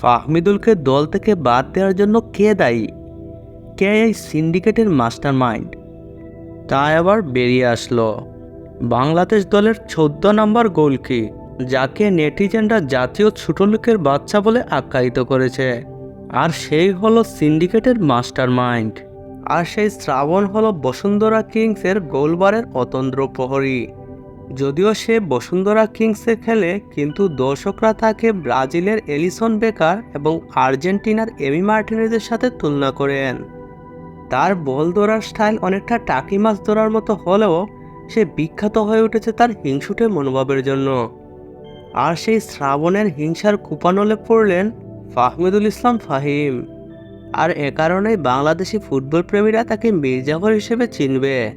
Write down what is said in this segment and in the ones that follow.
ফাহমিদুলকে দল থেকে বাদ দেওয়ার জন্য কে দায়ী? কে এই সিন্ডিকেটের মাস্টার মাইন্ড তা আবার বেরিয়ে আসলো। বাংলাদেশ দলের চোদ্দ নম্বর গোলকি, যাকে নেটিজেনরা জাতীয় ছোটলোকের বাচ্চা বলে আখ্যায়িত করেছে। আর সেই হলো সিন্ডিকেটের মাস্টার মাইন্ড আর সেই শ্রাবণ হলো বসুন্ধরা কিংসের গোলবারের অতন্দ্র প্রহরী। যদিও সে বসুন্ধরা কিংসে খেলে, কিন্তু দর্শকরা তাকে ব্রাজিলের এলিসন বেকার এবং আর্জেন্টিনার এমি মার্টিনেজের সাথে তুলনা করেন। তার বল ধরার স্টাইল অনেকটা টাকি মাছ ধরার মতো হলেও, সে বিখ্যাত হয়ে উঠেছে তার হিংসুটে মনোভাবের জন্য। আর সেই শ্রাবণের হিংসার কুপানলে পড়লেন ফাহমিদুল ইসলাম ফাহিম। আর এ কারণেই বাংলাদেশি ফুটবল প্রেমীরা তাকে মির্জাফর হিসেবে চিনবে।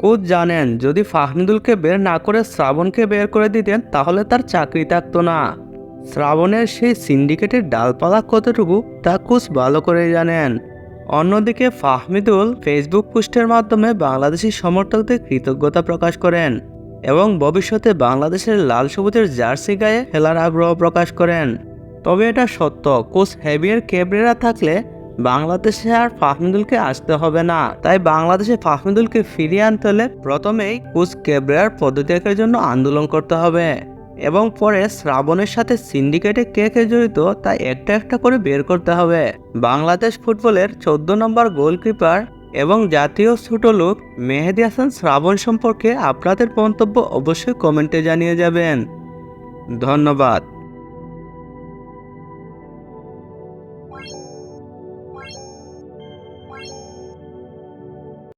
কোচ জানেন, যদি ফাহমিদুলকে বের না করে শ্রাবণকে বের করে দিতেন, তাহলে তার চাকরি থাকতো না। শ্রাবণের সেই সিন্ডিকেটের ডালপালা কতটুকু, তা কোচ ভালো করে জানেন। অন্যদিকে ফাহমিদুল ফেসবুক পোস্টের মাধ্যমে বাংলাদেশি সমর্থকদের কৃতজ্ঞতা প্রকাশ করেন এবং ভবিষ্যতে বাংলাদেশের লাল সবুজের জার্সি গায়ে খেলার আগ্রহ প্রকাশ করেন। তবে এটা সত্য, কোচ হেভিয়ার কেবরেরা থাকলে বাংলাদেশে আর ফাহমিদুলকে আসতে হবে না। তাই বাংলাদেশে ফাহমিদুলকে ফিরিয়ে আনতে হলে প্রথমেই কুচ কেবরার পদত্যাগের জন্য আন্দোলন করতে হবে। এবং পরে শ্রাবণের সাথে সিন্ডিকেটে কে কে জড়িত তা একটা একটা করে বের করতে হবে। বাংলাদেশ ফুটবলের চোদ্দ নম্বর গোলকিপার এবং জাতীয় ছোট লোক মেহেদি হাসান শ্রাবণ সম্পর্কে আপনাদের মন্তব্য অবশ্যই কমেন্টে জানিয়ে যাবেন। ধন্যবাদ।